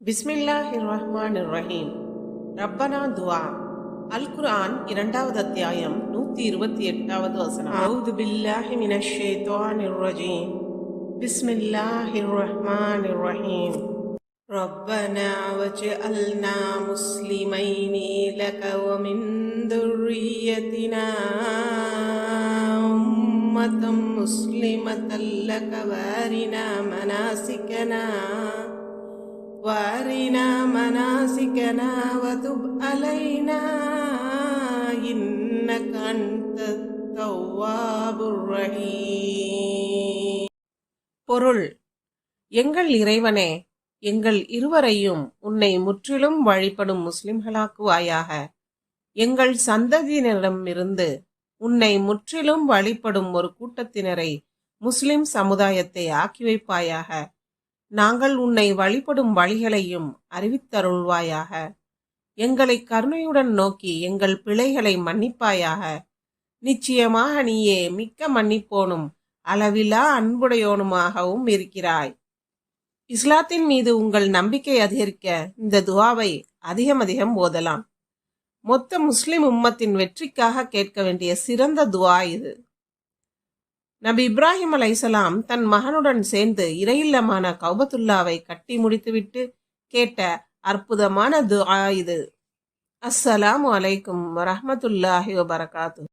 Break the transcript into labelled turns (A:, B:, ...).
A: பிஸ்மில்லாஹிர் ரஹ்மானிர் ரஹீம் ரப்பனா துவா அல் குர்ஆன் இரண்டாவது அத்தியாயம் நூத்தி இருபத்தி எட்டாவது வசனம் அவுது பில்லாஹி மினஷ் ஷைத்தானிர் ரஜீம் பிஸ்மில்லாஹிர் ரஹ்மானிர் ரஹீம் ربنا واجعلنا مسلمين لك ومن ذريتنا أمة مسلمة لك وارنا مناسكنا وارنا مناسكنا وتب علينا إنك أنت التواب الرحيم பொருள் எங்கள் இறைவனே எங்கள் இருவரையும் உன்னை முற்றிலும் வழிபடும் முஸ்லிம்களாக்குவாயாக எங்கள் சந்ததியினரிடமிருந்து உன்னை முற்றிலும் வழிபடும் ஒரு கூட்டத்தினரை முஸ்லிம் சமுதாயத்தை ஆக்கி வைப்பாயாக நாங்கள் உன்னை வழிபடும் வழிகளையும் அறிவித்தருள்வாயாக. எங்களை கருணையுடன் நோக்கி எங்கள் பிழைகளை மன்னிப்பாயாக. நிச்சயமாக நீயே மிக்க மன்னிப்போனும் அளவிலா அன்புடையோனுமாகவும் இருக்கிறாய். இஸ்லாத்தின் மீது உங்கள் நம்பிக்கை அதிகரிக்க இந்த துவாவை அதிகம் அதிகம் ஓதலாம். மொத்த முஸ்லிம் உம்மத்தின் வெற்றிக்காக கேட்க வேண்டிய சிறந்த துவா இது. நபி இப்ராஹிம் அலைசலாம் தன் மகனுடன் சேர்ந்து இறையில்லமான கௌபத்துல்லாவை கட்டி முடித்துவிட்டு கேட்ட அற்புதமான துஆ இது. அஸ்ஸலாமு அலைக்கும் வரஹ்மத்துல்லாஹி வபரகாத்து.